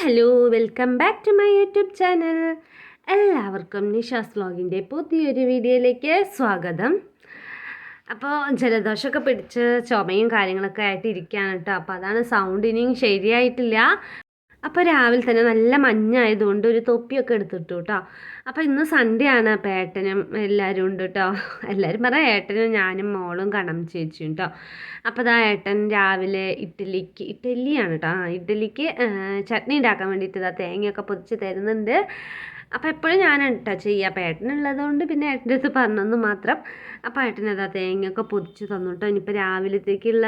Hello welcome back to my YouTube channel എല്ലാവർക്കും നിഷാസ് വ്ലോഗിന്റെ പുതിയൊരു വീഡിയോയിലേക്ക് സ്വാഗതം. അപ്പോൾ ജലദോഷമൊക്കെ പിടിച്ച് ചുമയും കാര്യങ്ങളൊക്കെ ആയിട്ട് ഇരിക്കുകയാണ് കേട്ടോ. അപ്പോൾ അതാണ് സൗണ്ട് ഇനിയും ശരിയായിട്ടില്ല. അപ്പോൾ രാവിലെ തന്നെ നല്ല മഞ്ഞായതുകൊണ്ട് ഒരു തൊപ്പിയൊക്കെ എടുത്തിട്ടു കേട്ടോ അപ്പോൾ ഇന്ന് സൺഡേ ആണ് അപ്പോൾ ഏട്ടനും എല്ലാവരും ഉണ്ട് കേട്ടോ എല്ലാവരും പറയാം ഏട്ടനും ഞാനും മോളും കണം ചേച്ചിയും കേട്ടോ അപ്പോൾ അതാ ഏട്ടൻ രാവിലെ ഇഡ്ഡലിക്ക് ഇഡ്ഡലിയാണ് കേട്ടോ ആ ഇഡ്ഡലിക്ക് ചട്നി ഉണ്ടാക്കാൻ വേണ്ടിയിട്ട് ഇതാ തേങ്ങയൊക്കെ പൊതിച്ച് തരുന്നുണ്ട്. അപ്പോൾ എപ്പോഴും ഞാനാണ് കേട്ടോ ചെയ്യുക. അപ്പോൾ ഏട്ടനുള്ളത് കൊണ്ട് പിന്നെ ഏട്ടന്റെ അടുത്ത് പറഞ്ഞൊന്നും മാത്രം അപ്പോൾ ഏട്ടനതാ തേങ്ങയൊക്കെ പൊതിച്ച് തന്നു കേട്ടോ ഇനിയിപ്പോൾ രാവിലത്തേക്കുള്ള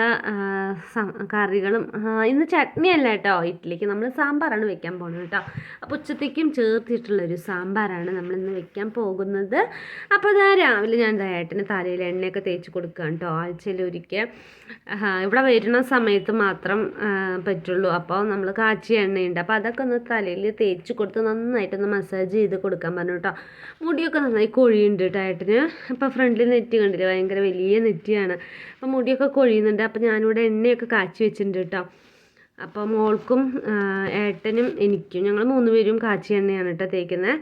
കറികളും ഇന്ന് ചട്നി അല്ല കേട്ടോ. ഇഡ്ഡലിക്ക് നമ്മൾ സാമ്പാറാണ് വെക്കാൻ പോകുന്നത് കേട്ടോ. അപ്പോൾ ഉച്ചത്തേക്കും ചേർത്തിട്ടുള്ളൊരു സാമ്പാറാണ് നമ്മളിന്ന് വെക്കാൻ പോകുന്നത്. അപ്പോൾ അതാ രാവിലെ ഞാൻ ഏട്ടന് തലയിൽ എണ്ണയൊക്കെ തേച്ച് കൊടുക്കുകയാണ് കേട്ടോ. ആഴ്ചയിൽ ഒരിക്കൽ. ഇവിടെ വരുന്ന സമയത്ത് മാത്രം പറ്റുള്ളൂ. അപ്പോൾ നമ്മൾ കാച്ചിയ എണ്ണയുണ്ട്. അപ്പോൾ അതൊക്കെ ഒന്ന് തലയിൽ തേച്ച് കൊടുത്ത് നന്നായിട്ടൊന്ന് മസാജ് ചെയ്ത് കൊടുക്കാൻ പറഞ്ഞു കേട്ടോ. മുടിയൊക്കെ നന്നായി കൊഴിയുണ്ട് കേട്ടോ ഏട്ടന്. അപ്പോൾ ഫ്രണ്ടിൽ നെറ്റ് കണ്ടില്ലേ? ഭയങ്കര വലിയ നെറ്റിയാണ്. അപ്പോൾ മുടിയൊക്കെ കൊഴിയുന്നുണ്ട്. അപ്പോൾ ഞാനിവിടെ എണ്ണയൊക്കെ കാച്ചി വെച്ചിട്ടുണ്ട് കേട്ടോ. അപ്പോൾ മോൾക്കും ഏട്ടനും എനിക്കും ഞങ്ങൾ മൂന്ന് പേരും കാച്ചി എണ്ണയാണ് കേട്ടോ തേക്കുന്നത്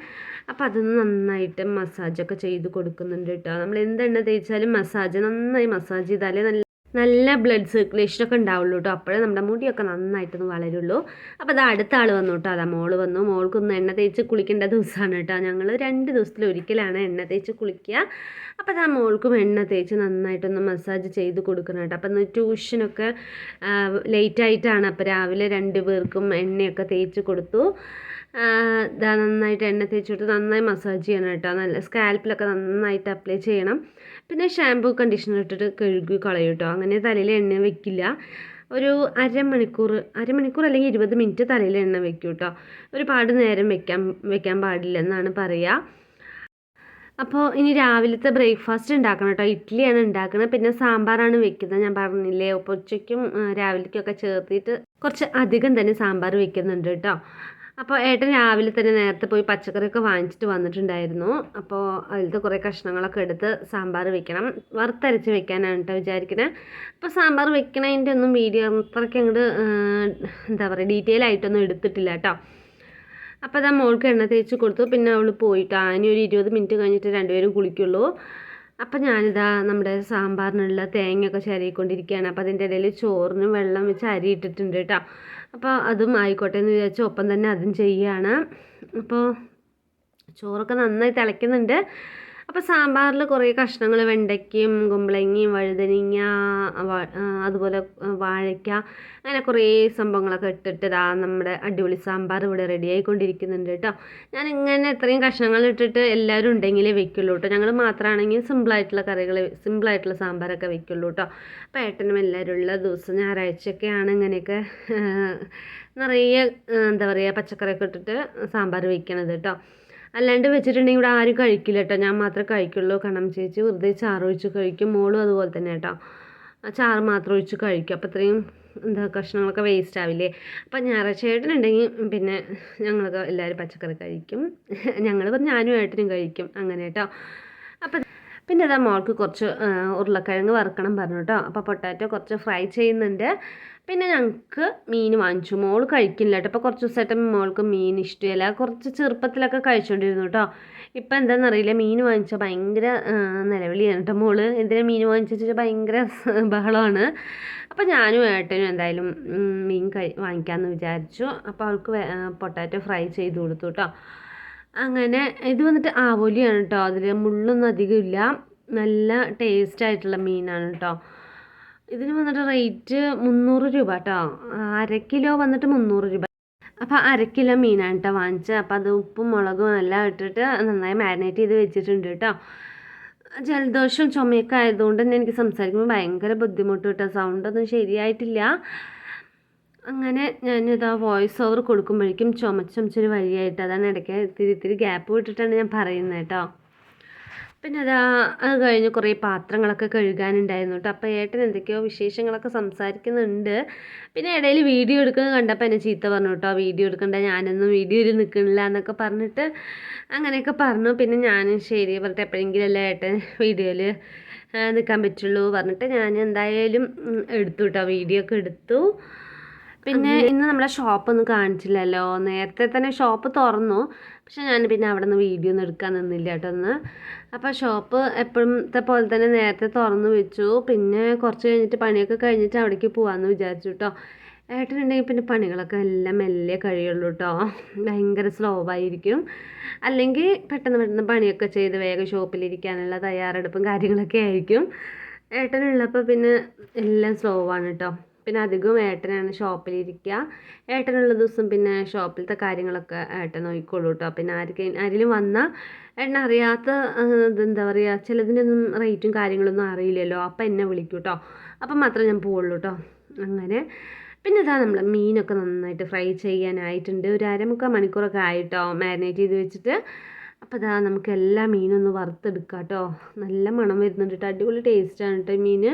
അപ്പോൾ അതൊന്ന് നന്നായിട്ട് മസാജൊക്കെ ചെയ്ത് കൊടുക്കുന്നുണ്ട് കേട്ടോ. നമ്മൾ എന്തെണ്ണ തേച്ചാലും മസാജ് നന്നായി മസാജ് ചെയ്താലേ നല്ല നല്ല ബ്ലഡ് സർക്കുലേഷനൊക്കെ ഉണ്ടാവുള്ളൂ കേട്ടോ അപ്പോഴേ നമ്മുടെ മുടിയൊക്കെ നന്നായിട്ടൊന്ന് വളരുള്ളൂ. അപ്പോൾ അത് അടുത്ത ആൾ വന്നു കേട്ടോ അതാ മോൾ വന്നു. മോൾക്കൊന്ന് എണ്ണ തേച്ച് കുളിക്കേണ്ട ദിവസമാണ് കേട്ടോ ഞങ്ങൾ രണ്ട് ദിവസത്തിൽ ഒരിക്കലാണ് എണ്ണ തേച്ച് കുളിക്കുക അപ്പോൾ അതാ മോൾക്കും എണ്ണ തേച്ച് നന്നായിട്ടൊന്ന് മസാജ് ചെയ്ത് കൊടുക്കണം കേട്ടോ ഇന്ന് ട്യൂഷനൊക്കെ ലേറ്റായിട്ടാണ് അപ്പോൾ രാവിലെ രണ്ട് പേർക്കും എണ്ണയൊക്കെ തേച്ച് കൊടുത്തു. ഇതാ നന്നായിട്ട് എണ്ണ തേച്ച് കൊടുത്ത് നന്നായി മസാജ് ചെയ്യണം കേട്ടോ. നല്ല സ്കാൽപ്പിലൊക്കെ നന്നായിട്ട് അപ്ലൈ ചെയ്യണം. പിന്നെ ഷാമ്പൂ കണ്ടീഷണർ ഇട്ടിട്ട് കഴുകി കളയും കേട്ടോ. അങ്ങനെ തലയിൽ എണ്ണ വെക്കില്ല. ഒരു അരമണിക്കൂർ അരമണിക്കൂർ അല്ലെങ്കിൽ ഇരുപത് മിനിറ്റ് തലയിൽ എണ്ണ വെക്കും കേട്ടോ. ഒരുപാട് നേരം വെക്കാൻ വെക്കാൻ പാടില്ല എന്നാണ് പറയുക അപ്പോൾ ഇനി രാവിലത്തെ ബ്രേക്ക്ഫാസ്റ്റ് ഉണ്ടാക്കണം കേട്ടോ. ഇഡ്ഡലിയാണ് ഉണ്ടാക്കുന്നത്. പിന്നെ സാമ്പാറാണ് വെക്കുന്നത്. ഞാൻ പറഞ്ഞില്ലേ ഉച്ചയ്ക്കും രാവിലേക്കൊക്കെ ചേർത്തിട്ട് കുറച്ച് അധികം തന്നെ സാമ്പാർ വെക്കുന്നുണ്ട് കേട്ടോ. അപ്പോൾ ഏട്ടൻ രാവിലെ തന്നെ നേരത്തെ പോയി പച്ചക്കറിയൊക്കെ വാങ്ങിച്ചിട്ട് വന്നിട്ടുണ്ടായിരുന്നു. അപ്പോൾ അതിലത്തെ കുറേ കഷ്ണങ്ങളൊക്കെ എടുത്ത് സാമ്പാർ വെക്കണം. വറുത്തരച്ച് വെക്കാനാണ് കേട്ടോ വിചാരിക്കുന്നത് അപ്പോൾ സാമ്പാർ വെക്കണതിന്റെ ഒന്നും വീഡിയോ അത്രയ്ക്ക് അങ്ങോട്ട് എന്താ പറയുക ഡീറ്റെയിൽ ആയിട്ടൊന്നും എടുത്തിട്ടില്ല കേട്ടോ അപ്പോൾ അതാ മോൾക്ക് എണ്ണ തേച്ച് കൊടുത്തു. പിന്നെ അവൾ പോയിട്ട് ആനി ഒരു ഇരുപത് മിനിറ്റ് കഴിഞ്ഞിട്ട് രണ്ടുപേരും കുളിക്കുള്ളൂ. അപ്പം ഞാനിതാ നമ്മുടെ സാമ്പാറിനുള്ള തേങ്ങയൊക്കെ ചിരകിക്കൊണ്ടിരിക്കുകയാണ്. അപ്പോൾ അതിന്റെ ഇടയിൽ ചോറിന് വെള്ളം വെച്ച് അരി ഇട്ടിട്ടുണ്ട് കേട്ടോ അപ്പോൾ അതും ആയിക്കോട്ടെ എന്ന് വിചാരിച്ചു. ഒപ്പം തന്നെ അതും ചെയ്യുകയാണ് അപ്പോൾ ചോറൊക്കെ നന്നായി തിളയ്ക്കുന്നുണ്ട്. അപ്പോൾ സാമ്പാറിൽ കുറേ കഷ്ണങ്ങൾ വെണ്ടയ്ക്കയും കുമ്പളങ്ങയും വഴുതനങ്ങ അതുപോലെ വാഴയ്ക്ക അങ്ങനെ കുറേ സംഭവങ്ങളൊക്കെ ഇട്ടിട്ട് ഇതാ നമ്മുടെ അടിപൊളി സാമ്പാർ ഇവിടെ റെഡി ആയിക്കൊണ്ടിരിക്കുന്നുണ്ട് കേട്ടോ ഞാൻ ഇങ്ങനെ ഇത്രയും കഷ്ണങ്ങൾ ഇട്ടിട്ട് എല്ലാവരും ഉണ്ടെങ്കിലേ വെക്കുള്ളൂ കേട്ടോ ഞങ്ങൾ മാത്രമാണെങ്കിൽ സിമ്പിളായിട്ടുള്ള കറികൾ സിമ്പിളായിട്ടുള്ള സാമ്പാറൊക്കെ വെക്കുള്ളൂ കേട്ടോ അപ്പോൾ ഏട്ടനും എല്ലാവരും ഉള്ള ദിവസം ഞായറാഴ്ചയൊക്കെയാണ് ഇങ്ങനെയൊക്കെ നിറയെ എന്താ പറയുക പച്ചക്കറിയൊക്കെ ഇട്ടിട്ട് സാമ്പാർ വെക്കണത് കേട്ടോ അല്ലാണ്ട് വെച്ചിട്ടുണ്ടെങ്കിൽ ഇവിടെ ആരും കഴിക്കില്ല കേട്ടോ ഞാൻ മാത്രമേ കഴിക്കുള്ളൂ. കണം ചേച്ചി വെറുതെ ചാറ് ഒഴിച്ച് കഴിക്കും. മോളും അതുപോലെ തന്നെ കേട്ടോ ചാറ് മാത്രം ഒഴിച്ച് കഴിക്കും. അപ്പോൾ ഇത്രയും എന്താ കഷ്ണങ്ങളൊക്കെ വേസ്റ്റ് ആവില്ലേ? അപ്പം ഞായറാഴ്ച ഏട്ടനുണ്ടെങ്കിൽ പിന്നെ ഞങ്ങളൊക്കെ എല്ലാവരും പച്ചക്കറി കഴിക്കും. ഞങ്ങൾ പറഞ്ഞ് ഞാനും ഏട്ടനും കഴിക്കും. അങ്ങനെ കേട്ടോ അപ്പം പിന്നെ അതാ മോൾക്ക് കുറച്ച് ഉരുളക്കിഴങ്ങ് വറുക്കണം പറഞ്ഞു കേട്ടോ അപ്പോൾ പൊട്ടാറ്റോ കുറച്ച് ഫ്രൈ ചെയ്യുന്നുണ്ട്. പിന്നെ ഞങ്ങൾക്ക് മീൻ വാങ്ങിച്ചു. മോൾ കഴിക്കില്ല കേട്ടോ. ഇപ്പോൾ കുറച്ച് ദിവസമായിട്ട് മോൾക്ക് മീൻ ഇഷ്ടമില്ല. കുറച്ച് ചെറുപ്പത്തിലൊക്കെ കഴിച്ചുകൊണ്ടിരുന്നു കേട്ടോ. ഇപ്പം എന്താണെന്നറിയില്ല മീൻ വാങ്ങിച്ചാൽ ഭയങ്കര നിലവിളിയാണ് കേട്ടോ മോൾ. എന്തിനാ മീൻ വാങ്ങിച്ചാൽ ഭയങ്കര ബഹളമാണ്. അപ്പോൾ ഞാനും ഏട്ടനും എന്തായാലും മീൻ കഴി വാങ്ങിക്കാമെന്ന് വിചാരിച്ചു. അപ്പോൾ അവൾക്ക് പൊട്ടാറ്റോ ഫ്രൈ ചെയ്ത് കൊടുത്തു കേട്ടോ. അങ്ങനെ ഇത് വന്നിട്ട് ആവോലിയാണ് കേട്ടോ. അതിൽ മുള്ളൊന്നും അധികമില്ല നല്ല ടേസ്റ്റ് ആയിട്ടുള്ള മീനാണ് കേട്ടോ. ഇതിന് വന്നിട്ട് റേറ്റ് മുന്നൂറ് രൂപ കേട്ടോ അര കിലോ വന്നിട്ട് മുന്നൂറ് രൂപ. അപ്പോൾ അര കിലോ മീനാണ് കേട്ടോ വാങ്ങിച്ചത് അപ്പോൾ അത് ഉപ്പും മുളകും എല്ലാം ഇട്ടിട്ട് നന്നായി മാരിനേറ്റ് ചെയ്ത് വെച്ചിട്ടുണ്ട് കേട്ടോ ജലദോഷം ചുമയൊക്കെ ആയതുകൊണ്ട് തന്നെ എനിക്ക് സംസാരിക്കുമ്പോൾ ഭയങ്കര ബുദ്ധിമുട്ട് കേട്ടോ സൗണ്ടൊന്നും ശരിയായിട്ടില്ല. അങ്ങനെ ഞാനിതാ വോയിസ് ഓവർ കൊടുക്കുമ്പോഴേക്കും ചുമച്ചൊരു വഴിയായിട്ട് അതാണ് ഇടയ്ക്ക് ഇത്തിരി ഇത്തിരി ഗ്യാപ്പ് വിട്ടിട്ടാണ് ഞാൻ പറയുന്നത് കേട്ടോ പിന്നെ അതാ അത് കഴിഞ്ഞ് കുറേ പാത്രങ്ങളൊക്കെ കഴുകാനുണ്ടായിരുന്നു കേട്ടോ. അപ്പോൾ ഏട്ടൻ എന്തൊക്കെയോ വിശേഷങ്ങളൊക്കെ സംസാരിക്കുന്നുണ്ട്. പിന്നെ ഇടയിൽ വീഡിയോ എടുക്കുന്നത് കണ്ടപ്പോൾ എന്നെ ചീത്ത പറഞ്ഞു കേട്ടോ. വീഡിയോ എടുക്കണ്ട ഞാനൊന്നും വീഡിയോയിൽ നിൽക്കണില്ല എന്നൊക്കെ പറഞ്ഞിട്ട് അങ്ങനെയൊക്കെ പറഞ്ഞു. പിന്നെ ഞാനും ശരി പറഞ്ഞിട്ട് എപ്പോഴെങ്കിലും അല്ലേ ഏട്ടൻ വീഡിയോയിൽ നിൽക്കാൻ പറ്റുള്ളൂ പറഞ്ഞിട്ട് ഞാൻ എന്തായാലും എടുത്തു കേട്ടോ. വീഡിയോ ഒക്കെ എടുത്തു. പിന്നെ ഇന്ന് നമ്മളെ ഷോപ്പൊന്നും കാണിച്ചില്ലല്ലോ. നേരത്തെ തന്നെ ഷോപ്പ് തുറന്നു. പക്ഷെ ഞാൻ പിന്നെ അവിടെ നിന്ന് വീഡിയോ ഒന്നും എടുക്കാൻ നിന്നില്ല കേട്ടോ ഒന്ന് അപ്പോൾ ഷോപ്പ് എപ്പോഴത്തെ പോലെ തന്നെ നേരത്തെ തുറന്നു വെച്ചു. പിന്നെ കുറച്ച് കഴിഞ്ഞിട്ട് പണിയൊക്കെ കഴിഞ്ഞിട്ട് അവിടേക്ക് പോകാമെന്ന് വിചാരിച്ചു കേട്ടോ ഏട്ടനുണ്ടെങ്കിൽ പിന്നെ പണികളൊക്കെ എല്ലാം മെല്ലെ കഴിയുള്ളൂ കേട്ടോ ഭയങ്കര സ്ലോ ആയിരിക്കും. അല്ലെങ്കിൽ പെട്ടെന്ന് പെട്ടെന്ന് പണിയൊക്കെ ചെയ്ത് വേഗം ഷോപ്പിലിരിക്കാനുള്ള തയ്യാറെടുപ്പും കാര്യങ്ങളൊക്കെ ആയിരിക്കും. ഏട്ടനുള്ളപ്പോൾ പിന്നെ എല്ലാം സ്ലോ ആണ് കേട്ടോ പിന്നെ അധികവും ഏട്ടനാണ് ഷോപ്പിലിരിക്കുക ഏട്ടനുള്ള ദിവസം പിന്നെ ഷോപ്പിലത്തെ കാര്യങ്ങളൊക്കെ ഏട്ടൻ നോക്കിക്കോളൂ കേട്ടോ പിന്നെ ആർക്ക് ആരെങ്കിലും വന്നാൽ ഏട്ടൻ അറിയാത്ത എന്താ പറയുക ചിലതിനൊന്നും റേറ്റും കാര്യങ്ങളൊന്നും അറിയില്ലല്ലോ. അപ്പം എന്നെ വിളിക്കും കേട്ടോ അപ്പം മാത്രമേ ഞാൻ പോവുള്ളൂ കേട്ടോ അങ്ങനെ. പിന്നെ ഇതാ നമ്മൾ മീനൊക്കെ നന്നായിട്ട് ഫ്രൈ ചെയ്യാനായിട്ടുണ്ട്. ഒരു അരമുക്കാൽ മണിക്കൂറൊക്കെ ആയിട്ടോ മാരിനേറ്റ് ചെയ്ത് വെച്ചിട്ട്. അപ്പോൾ ഇതാ നമുക്ക് എല്ലാ മീനും ഒന്ന് വറുത്തെടുക്കാം കേട്ടോ നല്ല മണം വരുന്നുണ്ട് കേട്ടോ അടിപൊളി ടേസ്റ്റാണ് കേട്ടോ മീൻ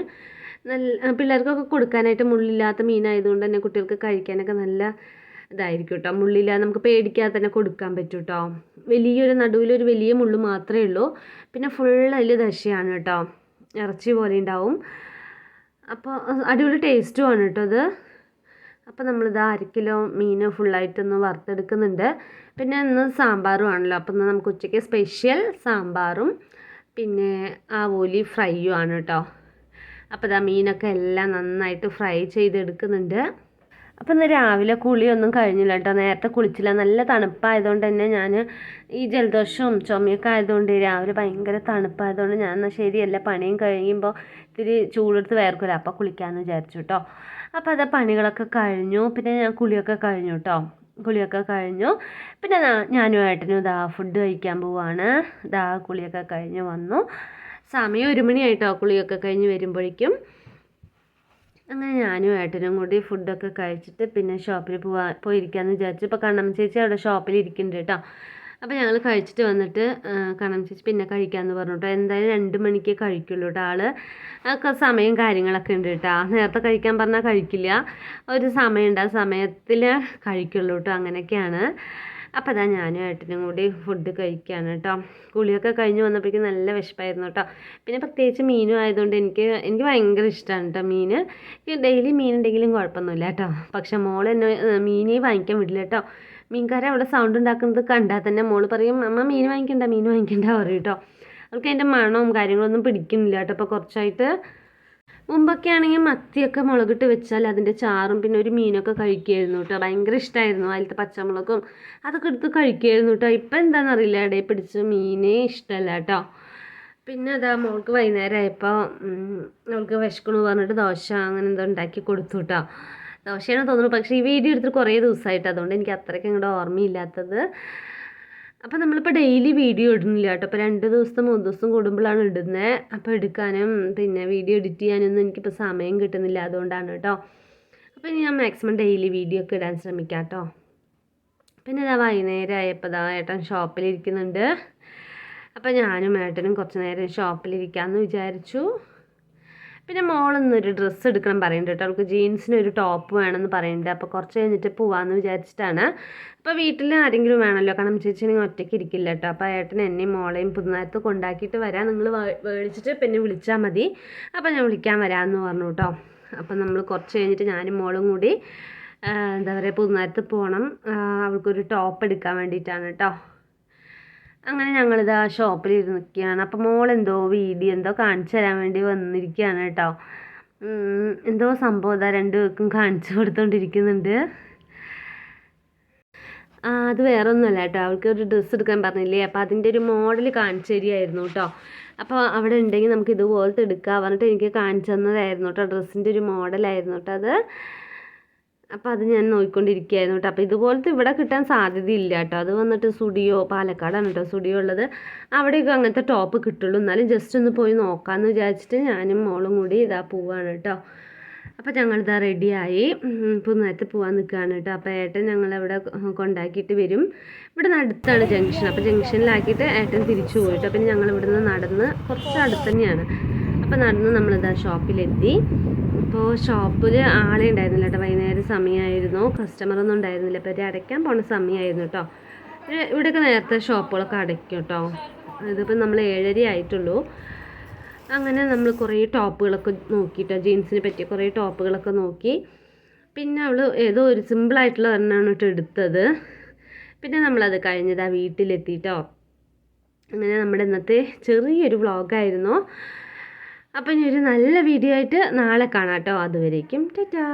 നല്ല പിള്ളേർക്കൊക്കെ കൊടുക്കാനായിട്ട് മുള്ളില്ലാത്ത മീനായതുകൊണ്ട് തന്നെ കുട്ടികൾക്ക് കഴിക്കാനൊക്കെ നല്ല ഇതായിരിക്കും കേട്ടോ മുള്ളില്ലാതെ നമുക്ക് പേടിക്കാതെ തന്നെ കൊടുക്കാൻ പറ്റും കേട്ടോ വലിയൊരു നടുവിലൊരു വലിയ മുള്ളു മാത്രമേ ഉള്ളൂ. പിന്നെ ഫുൾ അതിൽ ദശയാണ് കേട്ടോ ഇറച്ചി പോലെ ഉണ്ടാവും. അപ്പോൾ അടിപൊളി ടേസ്റ്റും ആണ് കേട്ടോ അത് അപ്പോൾ നമ്മളിത് അര കിലോ മീൻ ഫുള്ളായിട്ടൊന്ന് വറുത്തെടുക്കുന്നുണ്ട്. പിന്നെ ഇന്ന് സാമ്പാറും ആണല്ലോ. അപ്പോൾ ഇന്ന് നമുക്ക് ഉച്ചയ്ക്ക് സ്പെഷ്യൽ സാമ്പാറും പിന്നെ ആവോലി ഫ്രൈയും ആണ് കേട്ടോ അപ്പോൾ ഇതാ മീനൊക്കെ എല്ലാം നന്നായിട്ട് ഫ്രൈ ചെയ്തെടുക്കുന്നുണ്ട്. അപ്പോൾ ഇന്ന് രാവിലെ കുളിയൊന്നും കഴിഞ്ഞില്ല കേട്ടോ. നേരത്തെ കുളിച്ചില്ല. നല്ല തണുപ്പായതുകൊണ്ട് തന്നെ ഞാൻ ഈ ജലദോഷവും ചുമയൊക്കെ ആയതുകൊണ്ട് രാവിലെ ഭയങ്കര തണുപ്പായതുകൊണ്ട് ഞാൻ എന്നാൽ ശരിയല്ല പണിയും കഴിയുമ്പോൾ ഇത്തിരി ചൂടെടുത്ത് വേർക്കില്ല അപ്പോൾ കുളിക്കാമെന്ന് വിചാരിച്ചു കേട്ടോ അപ്പോൾ അത് പണികളൊക്കെ കഴിഞ്ഞു. പിന്നെ ഞാൻ കുളിയൊക്കെ കഴിഞ്ഞു കേട്ടോ കുളിയൊക്കെ കഴിഞ്ഞു. പിന്നെ ഞാനും ഏട്ടനും ഇതാ ഫുഡ് കഴിക്കാൻ പോവാണ്. ഇതാ കുളിയൊക്കെ കഴിഞ്ഞ് വന്നു. സമയം ഒരു മണിയായിട്ടോ കുളിയൊക്കെ കഴിഞ്ഞ് വരുമ്പോഴേക്കും. അങ്ങനെ ഞാനും ഏട്ടനും കൂടി ഫുഡൊക്കെ കഴിച്ചിട്ട് പിന്നെ ഷോപ്പിൽ പോവാ പോയിരിക്കാമെന്ന് വിചാരിച്ചു. ഇപ്പോൾ കണ്ണം ചേച്ചി അവിടെ ഷോപ്പിൽ ഇരിക്കുന്നുണ്ട് കേട്ടോ. അപ്പോൾ ഞങ്ങൾ കഴിച്ചിട്ട് വന്നിട്ട് കണ്ണം ചേച്ചി പിന്നെ കഴിക്കാമെന്ന് പറഞ്ഞു കേട്ടോ. എന്തായാലും രണ്ട് മണിക്ക് കഴിക്കുള്ളൂ കേട്ടോ ആൾ ഒക്കെ സമയം കാര്യങ്ങളൊക്കെ ഉണ്ട് കേട്ടോ. നേരത്തെ കഴിക്കാൻ പറഞ്ഞാൽ കഴിക്കില്ല. ഒരു സമയമുണ്ട് ആ സമയത്തിൽ കഴിക്കുള്ളൂ കേട്ടോ അങ്ങനെയൊക്കെയാണ്. അപ്പോൾ അതാ ഞാനും ഏട്ടനും കൂടി ഫുഡ് കഴിക്കുകയാണ് കേട്ടോ കുളിയൊക്കെ കഴിഞ്ഞ് വന്നപ്പോഴേക്കും നല്ല വിശപ്പായിരുന്നു കേട്ടോ പിന്നെ പ്രത്യേകിച്ച് മീനും ആയതുകൊണ്ട് എനിക്ക് എനിക്ക് ഭയങ്കര ഇഷ്ടമാണ് കേട്ടോ മീൻ ഡെയിലി മീൻ ഉണ്ടെങ്കിലും കുഴപ്പമൊന്നുമില്ല കേട്ടോ പക്ഷേ മോൾ എന്നെ മീനേ വാങ്ങിക്കാൻ വിടില്ല കേട്ടോ മീൻകാരെ അവിടെ സൗണ്ട് ഉണ്ടാക്കുന്നത് കണ്ടാൽ തന്നെ മോൾ പറയും അമ്മ മീൻ വാങ്ങിക്കണ്ട മീൻ വാങ്ങിക്കണ്ട പറയും കേട്ടോ അവൾക്ക് അതിന്റെ മണവും കാര്യങ്ങളൊന്നും പിടിക്കുന്നില്ല കേട്ടോ ഇപ്പോൾ കുറച്ചായിട്ട് മുമ്പൊക്കെ ആണെങ്കിൽ മത്തിയൊക്കെ മുളകിട്ട് വെച്ചാൽ അതിന്റെ ചാറും പിന്നെ ഒരു മീനൊക്കെ കഴിക്കുമായിരുന്നു കേട്ടോ. ഭയങ്കര ഇഷ്ടമായിരുന്നു അതിലത്തെ പച്ചമുളകും അതൊക്കെ എടുത്ത് കഴിക്കുമായിരുന്നു കേട്ടോ. ഇപ്പം എന്താണെന്നറിയില്ല ഇടയിൽ പിടിച്ച് മീനേ ഇഷ്ടമല്ല കേട്ടോ. പിന്നെ അതാ മോൾക്ക് വൈകുന്നേരം ആയപ്പോൾ അവൾക്ക് വിശക്കണു പറഞ്ഞിട്ട് ദോശ അങ്ങനെ എന്തോ ഉണ്ടാക്കി കൊടുത്തു കേട്ടോ. ദോശയാണ് തോന്നുന്നു. പക്ഷേ ഈ വീഡിയോ എടുത്തിട്ട് കുറേ ദിവസമായിട്ട്. അതുകൊണ്ട് എനിക്ക് അത്രയ്ക്ക് അങ്ങോട്ട് ഓർമ്മയില്ലാത്തത്. അപ്പോൾ നമ്മളിപ്പോൾ ഡെയിലി വീഡിയോ ഇടുന്നില്ല കേട്ടോ. അപ്പോൾ രണ്ട് ദിവസം മൂന്ന് ദിവസം കൂടുമ്പോഴാണ് ഇടുന്നത് അപ്പോൾ എടുക്കാനും പിന്നെ വീഡിയോ എഡിറ്റ് ചെയ്യാനൊന്നും എനിക്കിപ്പോൾ സമയം കിട്ടുന്നില്ല അതുകൊണ്ടാണ് കേട്ടോ. അപ്പോൾ ഇനി ഞാൻ മാക്സിമം ഡെയിലി വീഡിയോ ഒക്കെ ഇടാൻ ശ്രമിക്കാം കേട്ടോ. പിന്നെ ഇതാ വൈകുന്നേരം ആയപ്പോൾ ഇതാ ഏട്ടൻ ഷോപ്പിലിരിക്കുന്നുണ്ട് അപ്പോൾ ഞാനും ഏട്ടനും കുറച്ച് നേരം ഷോപ്പിലിരിക്കാമെന്ന് വിചാരിച്ചു. പിന്നെ മോളൊന്നൊരു ഡ്രസ്സ് എടുക്കണം പറയുന്നുണ്ട് കേട്ടോ. അവൾക്ക് ജീൻസിന് ഒരു ടോപ്പ് വേണമെന്ന് പറയുന്നുണ്ട്. അപ്പോൾ കുറച്ച് കഴിഞ്ഞിട്ട് പോവാമെന്ന് വിചാരിച്ചിട്ടാണ്. അപ്പോൾ വീട്ടിൽ ആരെങ്കിലും വേണമല്ലോ കാരണം ചേച്ചി നിങ്ങൾ ഒറ്റയ്ക്ക് ഇരിക്കില്ല കേട്ടോ. അപ്പോൾ ഏട്ടൻ എന്നെയും മോളെയും പുതുനാരത്ത് കൊണ്ടാക്കിയിട്ട് വരാം. നിങ്ങൾ മേടിച്ചിട്ട് പിന്നെ വിളിച്ചാൽ മതി. അപ്പോൾ ഞാൻ വിളിക്കാൻ വരാമെന്ന് പറഞ്ഞു കേട്ടോ. അപ്പോൾ നമ്മൾ കുറച്ച് കഴിഞ്ഞിട്ട് ഞാനും മോളും കൂടി എന്താ പറയുക പുതുനാരത്ത് പോകണം അവൾക്കൊരു ടോപ്പ് എടുക്കാൻ വേണ്ടിയിട്ടാണ് കേട്ടോ. അങ്ങനെ ഞങ്ങളിതാ ഷോപ്പിൽ ഇരുന്ന് നിൽക്കുകയാണ് മോൾ എന്തോ വീഡിയോ എന്തോ കാണിച്ചു തരാൻ വേണ്ടി വന്നിരിക്കുകയാണ് കേട്ടോ. എന്തോ സംഭവം ഇതാ രണ്ടു പേർക്കും കാണിച്ചു കൊടുത്തോണ്ടിരിക്കുന്നുണ്ട്. ആ അത് വേറെ ഒന്നുമല്ല കേട്ടോ. അവൾക്ക് ഒരു ഡ്രസ്സ് എടുക്കാൻ പറഞ്ഞില്ലേ? അപ്പോൾ അതിന്റെ ഒരു മോഡൽ കാണിച്ചു തരികയായിരുന്നു കേട്ടോ. അപ്പോൾ അവിടെ ഉണ്ടെങ്കിൽ നമുക്ക് ഇതുപോലത്തെ എടുക്കാം. പറഞ്ഞിട്ട് എനിക്ക് കാണിച്ചു തന്നതായിരുന്നു കേട്ടോ. ഡ്രസ്സിന്റെ ഒരു മോഡലായിരുന്നു കേട്ടോ അത്. അപ്പോൾ അത് ഞാൻ നോക്കിക്കൊണ്ടിരിക്കുകയായിരുന്നു കേട്ടോ. അപ്പോൾ ഇതുപോലത്തെ ഇവിടെ കിട്ടാൻ സാധ്യതയില്ല കേട്ടോ. അത് വന്നിട്ട് സുഡിയോ പാലക്കാടാണ് കേട്ടോ സുഡിയോ ഉള്ളത്. അവിടെയൊക്കെ അങ്ങനത്തെ ടോപ്പ് കിട്ടുള്ളൂ. എന്നാലും ജസ്റ്റ് ഒന്ന് പോയി നോക്കാമെന്ന് വിചാരിച്ചിട്ട് ഞാനും മോളും കൂടി ഇതാ പോവാണ് കേട്ടോ. അപ്പോൾ ഞങ്ങളിതാ റെഡിയായി പുന്നേരത്ത് പോകാൻ നിൽക്കുകയാണ് കേട്ടോ. അപ്പോൾ ഏട്ടൻ ഞങ്ങളവിടെ കൊണ്ടാക്കിയിട്ട് വരും. ഇവിടെ നിന്ന് അടുത്താണ് ജംഗ്ഷൻ അപ്പോൾ ജംഗ്ഷനിലാക്കിയിട്ട് ഏട്ടൻ തിരിച്ചു പോയിട്ട് പിന്നെ ഞങ്ങൾ നിന്ന് നടന്ന് കുറച്ച് അടുത്ത് തന്നെയാണ്. അപ്പോൾ നടന്ന് നമ്മളിതാ ഷോപ്പിലെത്തി അപ്പോൾ ഷോപ്പിൽ ആളെ ഉണ്ടായിരുന്നില്ല കേട്ടോ. വൈകുന്നേരം സമയമായിരുന്നു. കസ്റ്റമറൊന്നും ഉണ്ടായിരുന്നില്ല. അപ്പോൾ ഇത് അടയ്ക്കാൻ പോണ സമയമായിരുന്നു കേട്ടോ. ഇവിടെയൊക്കെ നേരത്തെ ഷോപ്പുകളൊക്കെ അടയ്ക്കും കേട്ടോ. ഇതിപ്പോൾ നമ്മൾ ഏഴര ആയിട്ടുള്ളൂ. അങ്ങനെ നമ്മൾ കുറേ ടോപ്പുകളൊക്കെ നോക്കിയിട്ടോ ജീൻസിനെ പറ്റി കുറേ ടോപ്പുകളൊക്കെ നോക്കി. പിന്നെ അവൾ ഏതോ ഒരു സിമ്പിളായിട്ടുള്ള ഒരെണ്ണമാണ് കേട്ടോ എടുത്തത്. പിന്നെ നമ്മളത് കഴിഞ്ഞതാണ് വീട്ടിലെത്തിയിട്ടോ അങ്ങനെ നമ്മുടെ ഇന്നത്തെ ചെറിയൊരു വ്ളോഗായിരുന്നു അപ്പം ഇനി ഒരു നല്ല വീഡിയോ ആയിട്ട് നാളെ കാണാം കേട്ടോ. അതുവരേക്കും ടാറ്റാ.